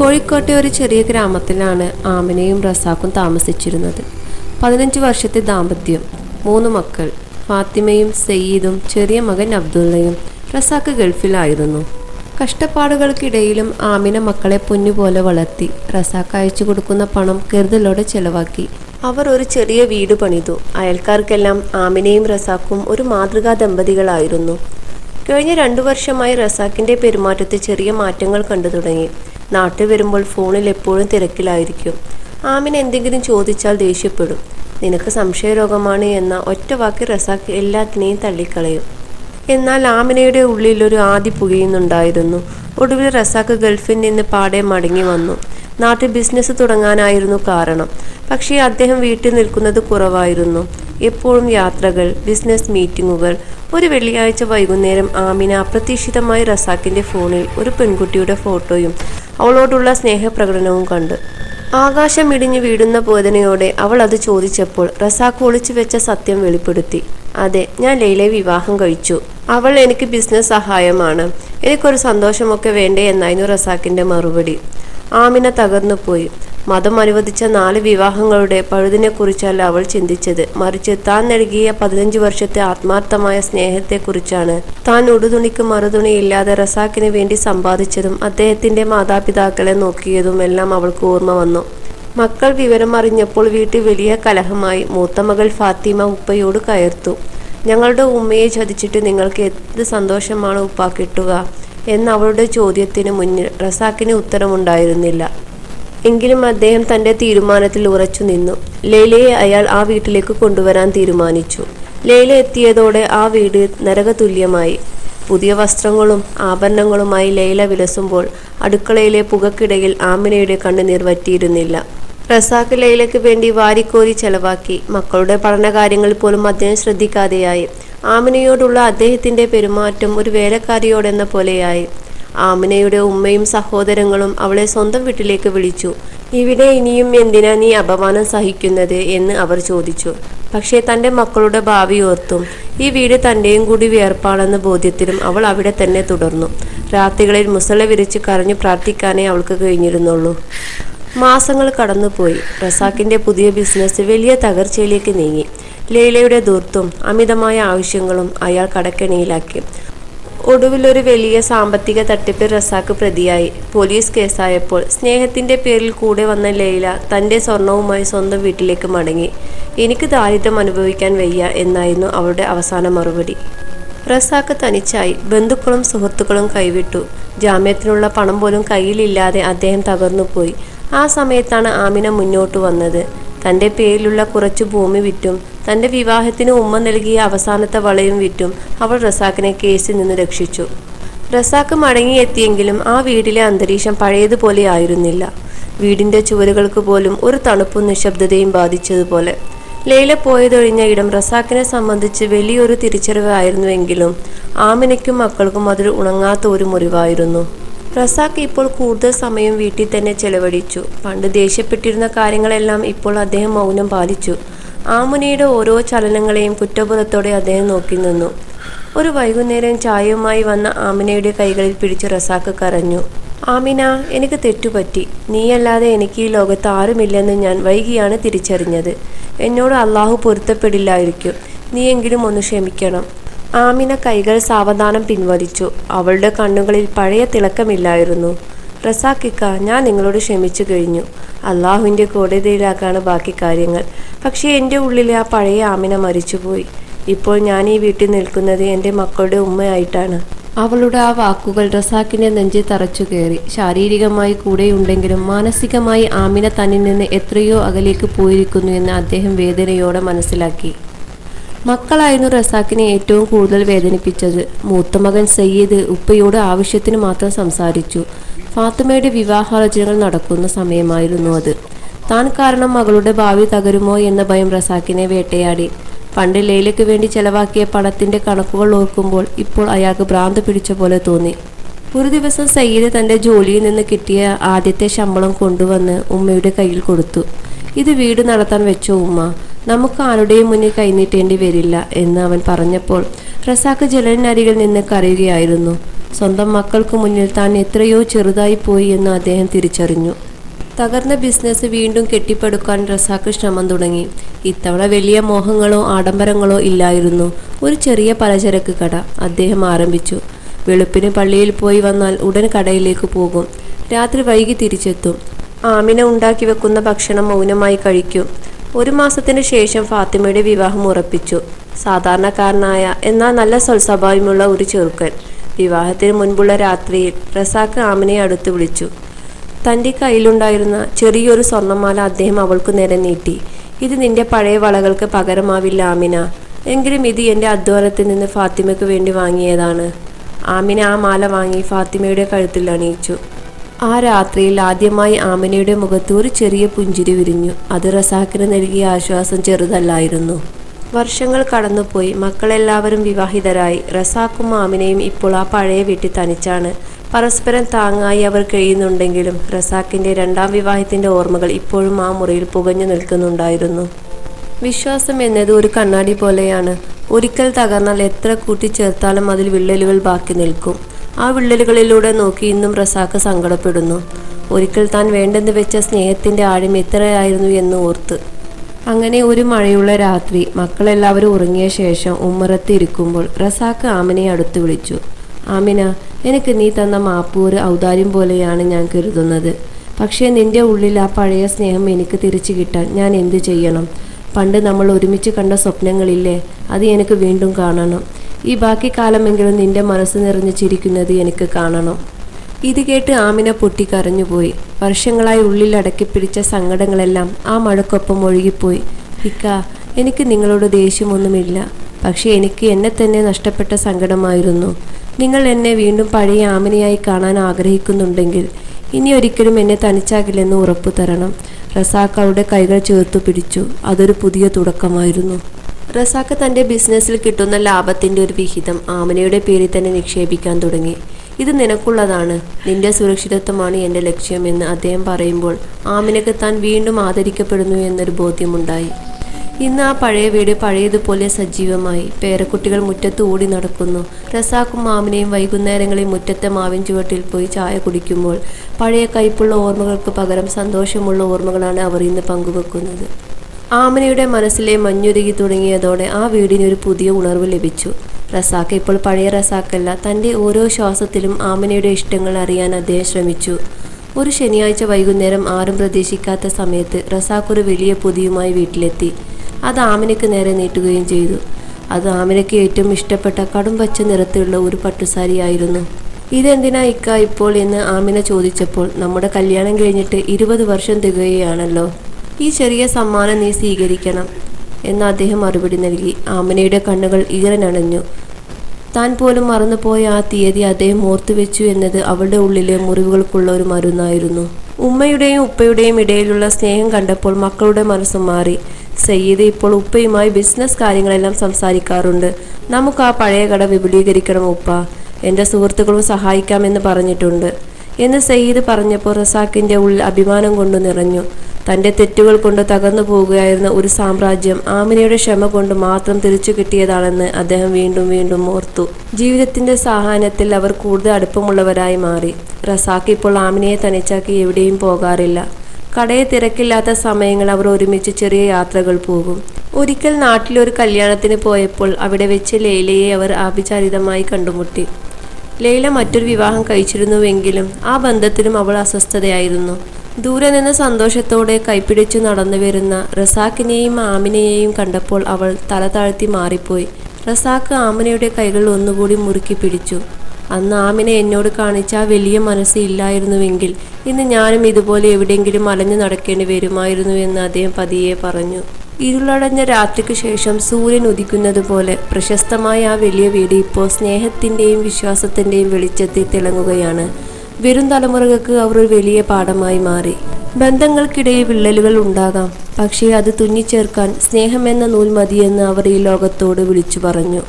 കോഴിക്കോട്ടെ ഒരു ചെറിയ ഗ്രാമത്തിലാണ് ആമിനയും റസാക്കും താമസിച്ചിരുന്നത്. പതിനഞ്ച് വർഷത്തെ ദാമ്പത്യം മൂന്ന് മക്കൾ ഫാത്തിമയും സയ്യിദും ചെറിയ മകൻ അബ്ദുള്ളയും റസാഖ് ഗൾഫിലായിരുന്നു. കഷ്ടപ്പാടുകൾക്കിടയിലും ആമിന മക്കളെ പൊന്നുപോലെ വളർത്തി റസാക്ക് അയച്ചു കൊടുക്കുന്ന പണം കരുതലോടെ ചെലവാക്കി. അവർ ഒരു ചെറിയ വീട് പണിതു. അയൽക്കാർക്കെല്ലാം ആമിനയും റസാക്കും ഒരു മാതൃകാ ദമ്പതികളായിരുന്നു. കഴിഞ്ഞ രണ്ടു വർഷമായി റസാക്കിന്റെ പെരുമാറ്റത്തിൽ ചെറിയ മാറ്റങ്ങൾ കണ്ടു തുടങ്ങി. നാട്ടിൽ വരുമ്പോൾ ഫോണിൽ എപ്പോഴും തിരക്കിലായിരിക്കും. ആമിന എന്തെങ്കിലും ചോദിച്ചാൽ ദേഷ്യപ്പെടും. നിനക്ക് സംശയരോഗമാണ് എന്ന ഒറ്റ വാക്ക് റസാഖ് എല്ലാത്തിനെയും തള്ളിക്കളയും. എന്നാൽ ആമിനയുടെ ഉള്ളിൽ ഒരു ആദി പുകയുന്നുണ്ടായിരുന്നു. ഒടുവിൽ റസാഖ് ഗൾഫിൽ നിന്ന് പാടെ മടങ്ങി വന്നു. നാട്ടിൽ ബിസിനസ് തുടങ്ങാനായിരുന്നു കാരണം. പക്ഷേ അദ്ദേഹം വീട്ടിൽ നിൽക്കുന്നത് കുറവായിരുന്നു. എപ്പോഴും യാത്രകൾ ബിസിനസ് മീറ്റിങ്ങുകൾ ഒരു വെള്ളിയാഴ്ച വൈകുന്നേരം ആമിന അപ്രതീക്ഷിതമായി റസാക്കിന്റെ ഫോണിൽ ഒരു പെൺകുട്ടിയുടെ ഫോട്ടോയും അവളോടുള്ള സ്നേഹപ്രകടനവും കണ്ട്. ആകാശം ഇടിഞ്ഞു വീടുന്ന വേദനയോടെ അവൾ അത് ചോദിച്ചപ്പോൾ റസാഖ് ഒളിച്ചു വെച്ച സത്യം വെളിപ്പെടുത്തി. അതെ ഞാൻ ലൈലയെ വിവാഹം കഴിച്ചു. അവൾ എനിക്ക് ബിസിനസ് സഹായമാണ്. എനിക്കൊരു സന്തോഷമൊക്കെ വേണ്ടേ എന്നായിരുന്നു റസാഖിന്റെ മറുപടി. ആമിന തകർന്നു പോയി മതം അനുവദിച്ച നാല് വിവാഹങ്ങളുടെ പഴുതിനെക്കുറിച്ചല്ല അവൾ ചിന്തിച്ചത്. മറിച്ച് താൻ നൽകിയ പതിനഞ്ച് വർഷത്തെ ആത്മാർത്ഥമായ സ്നേഹത്തെക്കുറിച്ചാണ്. താൻ ഉടുതുണിക്ക് മറുതുണിയില്ലാതെ റസാക്കിന് വേണ്ടി സമ്പാദിച്ചതും അദ്ദേഹത്തിന്റെ മാതാപിതാക്കളെ നോക്കിയതും എല്ലാം അവൾക്ക് ഓർമ്മ വന്നു. മക്കൾ വിവരം അറിഞ്ഞപ്പോൾ വീട്ടിൽ വലിയ കലഹമായി. മൂത്ത മകൾ ഫാത്തിമ ഉപ്പയോട് കയർത്തു. ഞങ്ങളുടെ ഉമ്മയെ ചതിച്ചിട്ട് നിങ്ങൾക്ക് എന്ത് സന്തോഷമാണ് ഉപ്പ കിട്ടുക? എന്ന അവളുടെ ചോദ്യത്തിന് മുന്നിൽ റസാക്കിന് ഉത്തരമുണ്ടായിരുന്നില്ല. എങ്കിലും അദ്ദേഹം തന്റെ തീരുമാനത്തിൽ ഉറച്ചു നിന്നു. ലൈലയെ അയാൾ ആ വീട്ടിലേക്ക് കൊണ്ടുവരാൻ തീരുമാനിച്ചു. ലൈല എത്തിയതോടെ ആ വീട് നരകതുല്യമായി. പുതിയ വസ്ത്രങ്ങളും ആഭരണങ്ങളുമായി ലൈല വിലസുമ്പോൾ അടുക്കളയിലെ പുകക്കിടയിൽ ആമിനയുടെ കണ്ണുനീർ വറ്റിയിരുന്നില്ല റസാഖ് ലൈലയ്ക്ക് വേണ്ടി വാരിക്കോരി ചെലവാക്കി. മക്കളുടെ പഠനകാര്യങ്ങൾ പോലും അദ്ദേഹം ശ്രദ്ധിക്കാതെയായി. ആമിനയോടുള്ള അദ്ദേഹത്തിന്റെ പെരുമാറ്റം ഒരു വേലക്കാരിയോടെന്ന പോലെയായി. ആമിനയുടെ ഉമ്മയും സഹോദരങ്ങളും അവളെ സ്വന്തം വീട്ടിലേക്ക് വിളിച്ചു. ഇവിടെ ഇനിയും എന്തിനാ നീ അപമാനം സഹിക്കുന്നത്? എന്ന് അവർ ചോദിച്ചു. പക്ഷേ തന്റെ മക്കളുടെ ഭാവി ഓർത്തും ഈ വീട് തന്റെയും കൂടി വിയർപ്പാണെന്ന ബോധ്യത്തിലും അവൾ അവിടെ തന്നെ തുടർന്നു. രാത്രികളിൽ മുസല വിരിച്ച് കരഞ്ഞു പ്രാർത്ഥിക്കാനേ അവൾക്ക് കഴിഞ്ഞിരുന്നുള്ളൂ. മാസങ്ങൾ കടന്നുപോയി. റസാക്കിന്റെ പുതിയ ബിസിനസ് വലിയ തകർച്ചയിലേക്ക് നീങ്ങി. ലൈലയുടെ ദൂർത്തും അമിതമായ ആവശ്യങ്ങളും അയാൾ കടക്കെണിയിലാക്കി. ഒടുവിൽ ഒരു വലിയ സാമ്പത്തിക തട്ടിപ്പിൽ റസാക്ക് പ്രതിയായി. പോലീസ് കേസായപ്പോൾ സ്നേഹത്തിന്റെ പേരിൽ കൂടെ വന്ന ലൈല തന്റെ സ്വർണവുമായി സ്വന്തം വീട്ടിലേക്ക് മടങ്ങി. എനിക്ക് ദാരിദ്ര്യം അനുഭവിക്കാൻ വയ്യ എന്നായിരുന്നു അവളുടെ അവസാന മറുപടി. റസാക്ക് തനിച്ചായി ബന്ധുക്കളും സുഹൃത്തുക്കളും കൈവിട്ടു. ജാമ്യത്തിനുള്ള പണം പോലും കയ്യിലില്ലാതെ അദ്ദേഹം തകർന്നുപോയി. ആ സമയത്താണ് ആമിന മുന്നോട്ട് വന്നത്. തന്റെ പേരിലുള്ള കുറച്ച് ഭൂമി വിറ്റും തന്റെ വിവാഹത്തിന് ഉമ്മ നൽകിയ അവസാനത്തെ വളയും വിറ്റും അവൾ റസാക്കിനെ കേസിൽ നിന്ന് രക്ഷിച്ചു. റസാക്ക് മടങ്ങിയെത്തിയെങ്കിലും ആ വീടിലെ അന്തരീക്ഷം പഴയതുപോലെ ആയിരുന്നില്ല. വീടിന്റെ ചുവരുകൾക്ക് പോലും ഒരു തണുപ്പും നിശബ്ദതയും ബാധിച്ചതുപോലെ. ലൈല പോയതൊഴിഞ്ഞ ഇടം റസാക്കിനെ സംബന്ധിച്ച് വലിയൊരു തിരിച്ചറിവായിരുന്നുവെങ്കിലും ആമിനയ്ക്കും മക്കൾക്കും അതൊരു ഉണങ്ങാത്ത ഒരു മുറിവായിരുന്നു. റസാക്ക് ഇപ്പോൾ കൂടുതൽ സമയം വീട്ടിൽ തന്നെ ചെലവഴിച്ചു. പണ്ട് ദേഷ്യപ്പെട്ടിരുന്ന കാര്യങ്ങളെല്ലാം ഇപ്പോൾ അദ്ദേഹം മൗനം പാലിച്ചു. ആമുനയുടെ ഓരോ ചലനങ്ങളെയും കുറ്റബോധത്തോടെ അദ്ദേഹം നോക്കി നിന്നു. ഒരു വൈകുന്നേരം ചായയുമായി വന്ന ആമിനയുടെ കൈകളിൽ പിടിച്ച് റസാക്ക് കരഞ്ഞു. ആമിന എനിക്ക് തെറ്റുപറ്റി. നീയല്ലാതെ എനിക്ക് ഈ ലോകത്ത് ആരുമില്ലെന്ന് ഞാൻ വൈകിയാണ് തിരിച്ചറിഞ്ഞത്. എന്നോട് അള്ളാഹു പൊരുത്തപ്പെടില്ലായിരിക്കും. നീയെങ്കിലും ഒന്ന് ക്ഷമിക്കണം. ആമിന കൈകൾ സാവധാനം പിൻവലിച്ചു. അവളുടെ കണ്ണുകളിൽ പഴയ തിളക്കമില്ലായിരുന്നു. റസാക്കിക്ക ഞാൻ നിങ്ങളോട് ക്ഷമിച്ചു കഴിഞ്ഞു. അള്ളാഹുവിന്റെ കോടതിയിലാക്കാണ് ബാക്കി കാര്യങ്ങൾ. പക്ഷേ എന്റെ ഉള്ളിലെ ആ പഴയ ആമിന മരിച്ചുപോയി. ഇപ്പോൾ ഞാൻ ഈ വീട്ടിൽ നിൽക്കുന്നത് എന്റെ മക്കളുടെ ഉമ്മയായിട്ടാണ്. അവളുടെ ആ വാക്കുകൾ റസാക്കിന്റെ നെഞ്ചിൽ തറച്ചു കയറി. ശാരീരികമായി കൂടെയുണ്ടെങ്കിലും മാനസികമായി ആമിന തന്നിൽ നിന്ന് എത്രയോ അകലേക്ക് പോയിരിക്കുന്നു എന്ന് അദ്ദേഹം വേദനയോടെ മനസ്സിലാക്കി. മക്കളായിരുന്നു റസാക്കിനെ ഏറ്റവും കൂടുതൽ വേദനിപ്പിച്ചത്. മൂത്ത മകൻ സയ്യിദ് ഉപ്പയോട് ആവശ്യത്തിന് മാത്രം സംസാരിച്ചു. ഫാത്തിമയുടെ വിവാഹാലോചനകൾ നടക്കുന്ന സമയമായിരുന്നു അത്. താൻ കാരണം മകളുടെ ഭാവി തകരുമോ എന്ന ഭയം റസാക്കിനെ വേട്ടയാടി. പണ്ട് ലൈലയ്ക്ക് വേണ്ടി ചെലവാക്കിയ പണത്തിന്റെ കണക്കുകൾ ഓർക്കുമ്പോൾ ഇപ്പോൾ അയാൾക്ക് ഭ്രാന്ത് പിടിച്ച പോലെ തോന്നി. ഒരു ദിവസം സയ്യിദ് തന്റെ ജോലിയിൽ നിന്ന് കിട്ടിയ ആദ്യത്തെ ശമ്പളം കൊണ്ടുവന്ന് ഉമ്മയുടെ കയ്യിൽ കൊടുത്തു. ഇത് വീട് നടത്താൻ വെച്ചോ ഉമ്മ. നമുക്ക് ആരുടെയും മുന്നിൽ കൈനീട്ടേണ്ടി വരില്ല എന്ന് അവൻ പറഞ്ഞപ്പോൾ റസാക്ക് ജലനരികിൽ നിന്ന് കരയുകയായിരുന്നു. സ്വന്തം മക്കൾക്ക് മുന്നിൽ താൻ എത്രയോ ചെറുതായി പോയി എന്ന് അദ്ദേഹം തിരിച്ചറിഞ്ഞു. തകർന്ന ബിസിനസ് വീണ്ടും കെട്ടിപ്പടുക്കാൻ റസാക്ക് ശ്രമം തുടങ്ങി. ഇത്തവണ വലിയ മോഹങ്ങളോ ആഡംബരങ്ങളോ ഇല്ലായിരുന്നു. ഒരു ചെറിയ പലചരക്ക് കട അദ്ദേഹം ആരംഭിച്ചു. വെളുപ്പിന് പള്ളിയിൽ പോയി വന്നാൽ ഉടൻ കടയിലേക്ക് പോകും. രാത്രി വൈകി തിരിച്ചെത്തും. ആമിന ഉണ്ടാക്കി വെക്കുന്ന ഭക്ഷണം മൗനമായി കഴിക്കും. ഒരു മാസത്തിന് ശേഷം ഫാത്തിമയുടെ വിവാഹം ഉറപ്പിച്ചു. സാധാരണക്കാരനായ എന്നാൽ നല്ല സ്വൽസ്വഭാവമുള്ള ഒരു ചെറുക്കൻ വിവാഹത്തിന് മുൻപുള്ള രാത്രിയിൽ റസാഖ് ആമിനെ അടുത്ത് വിളിച്ചു. തന്റെ കയ്യിലുണ്ടായിരുന്ന ചെറിയൊരു സ്വർണമാല അദ്ദേഹം അവൾക്ക് നേരെ നീട്ടി. ഇത് നിന്റെ പഴയ വളകൾക്ക് പകരമാവില്ല ആമിന. എങ്കിലും ഇത് എന്റെ അധ്വാനത്തിൽ നിന്ന് ഫാത്തിമയ്ക്ക് വേണ്ടി വാങ്ങിയതാണ്. ആമിന ആ മാല വാങ്ങി ഫാത്തിമയുടെ കഴുത്തിൽ അണിയിച്ചു. ആ രാത്രിയിൽ ആദ്യമായി ആമിനയുടെ മുഖത്ത് ഒരു ചെറിയ പുഞ്ചിരി വിരിഞ്ഞു. അത് റസാക്കിന് നൽകിയ ആശ്വാസം ചെറുതല്ലായിരുന്നു. വർഷങ്ങൾ കടന്നുപോയി. മക്കളെല്ലാവരും വിവാഹിതരായി. റസാക്കും ആമിനയും ഇപ്പോൾ ആ പഴയ വീട്ടിൽ തനിച്ചാണ്. പരസ്പരം താങ്ങായി അവർ കഴിയുന്നുണ്ടെങ്കിലും റസാക്കിന്റെ രണ്ടാം വിവാഹത്തിന്റെ ഓർമ്മകൾ ഇപ്പോഴും ആ മുറിയിൽ പുകഞ്ഞു നിൽക്കുന്നുണ്ടായിരുന്നു. വിശ്വാസം എന്നത് ഒരു കണ്ണാടി പോലെയാണ്. ഒരിക്കൽ തകർന്നാൽ എത്ര കൂട്ടിച്ചേർത്താലും അതിൽ വിള്ളലുകൾ ബാക്കി നിൽക്കും. ആ വിള്ളലുകളിലൂടെ നോക്കി ഇന്നും റസാക്ക് സങ്കടപ്പെടുന്നു. ഒരിക്കൽ താൻ വേണ്ടെന്ന് വെച്ച സ്നേഹത്തിന്റെ ആഴം എത്രയായിരുന്നു എന്ന് ഓർത്ത്. അങ്ങനെ ഒരു മഴയുള്ള രാത്രി മക്കളെല്ലാവരും ഉറങ്ങിയ ശേഷം ഉമ്മറത്ത് ഇരിക്കുമ്പോൾ റസാക്ക് ആമിനെ അടുത്ത് വിളിച്ചു. ആമിന എനിക്ക് നീ തന്ന മാപ്പൂർ ഔദാര്യം പോലെയാണ് ഞാൻ കരുതുന്നത്. പക്ഷേ നിന്റെ ഉള്ളിൽ ആ പഴയ സ്നേഹം എനിക്ക് തിരിച്ചു കിട്ടാൻ ഞാൻ എന്തു ചെയ്യണം? പണ്ട് നമ്മൾ ഒരുമിച്ച് കണ്ട സ്വപ്നങ്ങളില്ലേ അത് എനിക്ക് വീണ്ടും കാണണം. ഈ ബാക്കി കാലമെങ്കിലും നിന്റെ മനസ്സ് നിറഞ്ഞു ചിരിക്കുന്നത് എനിക്ക് കാണണം. ഇത് കേട്ട് ആമിന പൊട്ടിക്കരഞ്ഞുപോയി വർഷങ്ങളായി ഉള്ളിൽ അടക്കിപ്പിടിച്ച സങ്കടങ്ങളെല്ലാം ആ മഴക്കൊപ്പം ഒഴുകിപ്പോയി. ഇക്ക എനിക്ക് നിങ്ങളോട് ദേഷ്യമൊന്നുമില്ല. പക്ഷേ എനിക്ക് എന്നെ തന്നെ നഷ്ടപ്പെട്ട സങ്കടമായിരുന്നു. നിങ്ങൾ എന്നെ വീണ്ടും പഴയ ആമിനയായി കാണാൻ ആഗ്രഹിക്കുന്നുണ്ടെങ്കിൽ ഇനി ഒരിക്കലും എന്നെ തനിച്ചാകില്ലെന്ന് ഉറപ്പു തരണം റസാക്കളുടെ കൈകൾ ചേർത്തു പിടിച്ചു. അതൊരു പുതിയ തുടക്കമായിരുന്നു. റസാക്ക് തന്റെ ബിസിനസ്സിൽ കിട്ടുന്ന ലാഭത്തിന്റെ ഒരു വിഹിതം ആമനയുടെ പേരിൽ തന്നെ നിക്ഷേപിക്കാൻ തുടങ്ങി. ഇത് നിനക്കുള്ളതാണ്. നിന്റെ സുരക്ഷിതത്വമാണ് എന്റെ ലക്ഷ്യമെന്ന് അദ്ദേഹം പറയുമ്പോൾ ആമിനക്ക് താൻ വീണ്ടും ആദരിക്കപ്പെടുന്നു എന്നൊരു ബോധ്യമുണ്ടായി. ഇന്ന് ആ പഴയ വീട് പഴയതുപോലെ സജീവമായി. പേരക്കുട്ടികൾ മുറ്റത്ത് ഓടി നടക്കുന്നു. റസാക്കും മാമിനെയും വൈകുന്നേരങ്ങളിൽ മുറ്റത്തെ മാവിൻ ചുവട്ടിൽ പോയി ചായ കുടിക്കുമ്പോൾ പഴയ കയ്പുള്ള ഓർമ്മകൾക്ക് പകരം സന്തോഷമുള്ള ഓർമ്മകളാണ് അവർ ഇന്ന് പങ്കുവെക്കുന്നത്. ആമനയുടെ മനസ്സിലെ മഞ്ഞുരുകി തുടങ്ങിയതോടെ ആ വീടിന് ഒരു പുതിയ ഉണർവ് ലഭിച്ചു. റസാക്ക് ഇപ്പോൾ പഴയ റസാക്കല്ല തന്റെ ഓരോ ശ്വാസത്തിലും ആമനയുടെ ഇഷ്ടങ്ങൾ അറിയാൻ അദ്ദേഹം ശ്രമിച്ചു. ഒരു ശനിയാഴ്ച വൈകുന്നേരം ആരും പ്രതീക്ഷിക്കാത്ത സമയത്ത് റസാക്ക് ഒരു വലിയ പൊതിയുമായി വീട്ടിലെത്തി. അത് ആമനയ്ക്ക് നേരെ നീട്ടുകയും ചെയ്തു. അത് ആമനയ്ക്ക് ഏറ്റവും ഇഷ്ടപ്പെട്ട കടും പച്ച നിറത്തിലുള്ള ഒരു പട്ടുസാരിയായിരുന്നു. ഇതെന്തിനാ ഇക്ക ഇപ്പോൾ എന്ന് ആമിന ചോദിച്ചപ്പോൾ നമ്മുടെ കല്യാണം കഴിഞ്ഞിട്ട് ഇരുപത് വർഷം തികയുകയാണല്ലോ. ഈ ചെറിയ സമ്മാനം നീ സ്വീകരിക്കണം എന്ന് അദ്ദേഹം മറുപടി നൽകി. ആമനയുടെ കണ്ണുകൾ ഈറനണഞ്ഞു. താൻ പോലും മറന്നുപോയ ആ തീയതി അദ്ദേഹം ഓർത്തുവെച്ചു എന്നത് അവളുടെ ഉള്ളിലെ മുറിവുകൾക്കുള്ള ഒരു മരുന്നായിരുന്നു. ഉമ്മയുടെയും ഉപ്പയുടെയും ഇടയിലുള്ള സ്നേഹം കണ്ടപ്പോൾ മക്കളുടെ മനസ്സ് മാറി. സയ്യിദ് ഇപ്പോൾ ഉപ്പയുമായി ബിസിനസ് കാര്യങ്ങളെല്ലാം സംസാരിക്കാറുണ്ട്. നമുക്ക് ആ പഴയ കട വിപുലീകരിക്കണം ഉപ്പ. എന്റെ സുഹൃത്തുക്കളും സഹായിക്കാമെന്ന് പറഞ്ഞിട്ടുണ്ട് എന്ന് സയ്യിദ് പറഞ്ഞപ്പോൾ റസാക്കിന്റെ ഉള്ളിൽ അഭിമാനം കൊണ്ട് നിറഞ്ഞു. തന്റെ തെറ്റുകൾ കൊണ്ട് തകർന്നു പോവുകയായിരുന്ന ഒരു സാമ്രാജ്യം ആമിനയുടെ ക്ഷമ കൊണ്ട് മാത്രം തിരിച്ചു കിട്ടിയതാണെന്ന് അദ്ദേഹം വീണ്ടും വീണ്ടും ഓർത്തു. ജീവിതത്തിന്റെ സഹായത്തിൽ അവർ കൂടുതൽ അടുപ്പമുള്ളവരായി മാറി. റസാക്ക് ഇപ്പോൾ ആമിനയെ തനിച്ചാക്കി എവിടെയും പോകാറില്ല. കടയെ തിരക്കില്ലാത്ത സമയങ്ങൾ അവർ ഒരുമിച്ച് ചെറിയ യാത്രകൾ പോകും. ഒരിക്കൽ നാട്ടിലൊരു കല്യാണത്തിന് പോയപ്പോൾ അവിടെ വെച്ച് ലൈലയെ അവർ ആഭിചാരിതമായി കണ്ടുമുട്ടി. ലൈല മറ്റൊരു വിവാഹം കഴിച്ചിരുന്നുവെങ്കിലും ആ ബന്ധത്തിലും അവൾ അസ്വസ്ഥതയായിരുന്നു. ദൂരെ നിന്ന് സന്തോഷത്തോടെ കൈപ്പിടിച്ചു നടന്നു വരുന്ന റസാക്കിനെയും ആമിനയെയും കണ്ടപ്പോൾ അവൾ തല താഴ്ത്തി മാറിപ്പോയി. റസാക്ക് ആമിനയുടെ കൈകൾ ഒന്നുകൂടി മുറുക്കി പിടിച്ചു. അന്ന് ആമിന എന്നോട് കാണിച്ച വലിയ മനസ്സ് ഇല്ലായിരുന്നുവെങ്കിൽ ഇന്ന് ഞാനും ഇതുപോലെ എവിടെയെങ്കിലും അലഞ്ഞു നടക്കേണ്ടി വരുമായിരുന്നു എന്ന് അദ്ദേഹം പതിയെ പറഞ്ഞു. ഇരുളടഞ്ഞ രാത്രിക്ക് ശേഷം സൂര്യൻ ഉദിക്കുന്നത് പോലെ പ്രശസ്തമായ ആ വലിയ വീട് ഇപ്പോൾ സ്നേഹത്തിന്റെയും വിശ്വാസത്തിന്റെയും വെളിച്ചത്തിൽ തിളങ്ങുകയാണ്. വരും തലമുറകൾക്ക് അവർ ഒരു വലിയ പാഠമായി മാറി. ബന്ധങ്ങൾക്കിടയിൽ വിള്ളലുകൾ ഉണ്ടാകാം. പക്ഷേ അത് തുന്നിച്ചേർക്കാൻ സ്നേഹമെന്ന നൂൽ മതിയെന്ന് അവർ ഈ ലോകത്തോട് വിളിച്ചു പറഞ്ഞു.